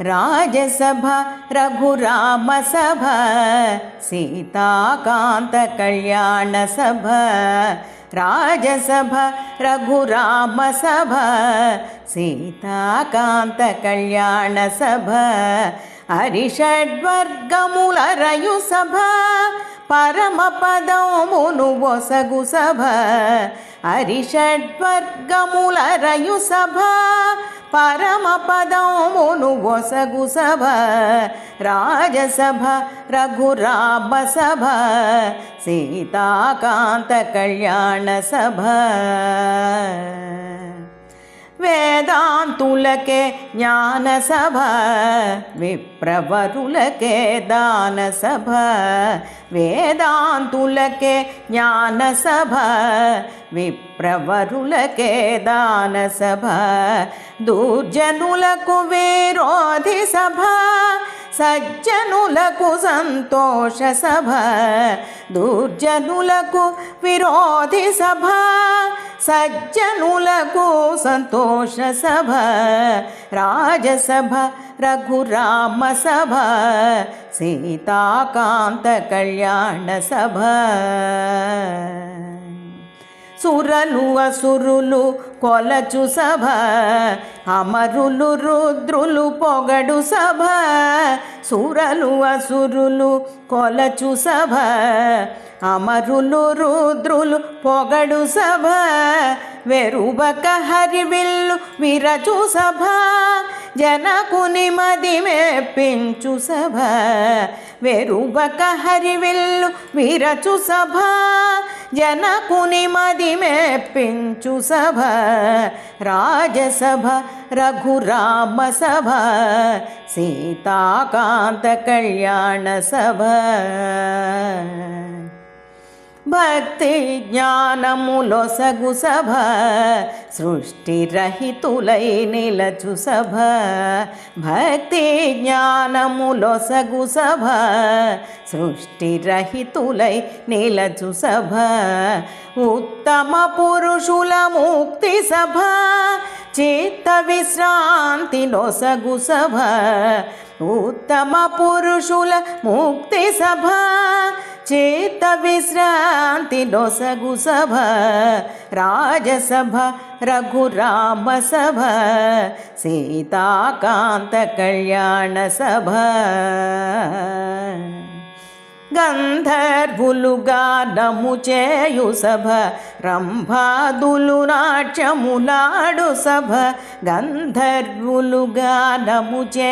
రాజసభ రఘురామ సభ సీతాకాంత కళ్యాణ సభ రాజసభ రఘురామ సభ సీతాకాంత కళ్యాణ సభ హరిషడ్వర్గములరయు సభ పరమ పదమును ఒసగు సభ హరిషడ్వర్గములరయు సభ పరమ పదమును ఒసగు సభ రాజసభ రఘురామ సభ సీతాకాంత కళ్యాణ సభ. వేదాంతులకే జ్ఞానసభ విప్రవరులకే దానసభ వేదాంతులకే జ్ఞానసభ విప్రవరులకే దానసభ దుర్జనులకు విరోధి సభ సజ్జనులకు సంతోష సభ దుర్జనులకు విరోధి సభ సజ్జనులకు సంతోష సభ రాజసభ రఘురామ సభ సీతాకాంత కళ్యాణ సభ సురలు అసురులు కొలచు సభ అమరులు రుద్రులు పొగడు సభ సురలు అసురులు కొలచు సభ అమరులు రుద్రులు పొగడు సభ వెరుబక హరివిల్లు విరచు సభ. జనకుని మది మెప్పించు సభ. వెరుబక హరివిల్లు విరచు సభ. జనకుని మది మెప్పించు సభ. రాజసభ రఘురామ సభ. సీతాకాంత కళ్యాణ సభ. భక్తి జ్ఞానములొసగు సభ సృష్టి రహితులై నిలచు సభ. భక్తి జ్ఞానములొసగు సభ సృష్టి రహితులై నిలచు సభ. ఉత్తమ పురుషుల ముక్తి సభ చిత్త విశ్రాంతి నొసగు సభ. ఉత్తమ పురుషుల ముక్తి సభ చేత విశ్రాంతి నొసగు సభ రాజసభ రఘురామ సభ సీతాకాంత కళ్యాణ సభ. గంధర్వులుగా నము చేయు సభ రంభాదులు నాట్యములాడు సభ గంధర్వులుగా నము చే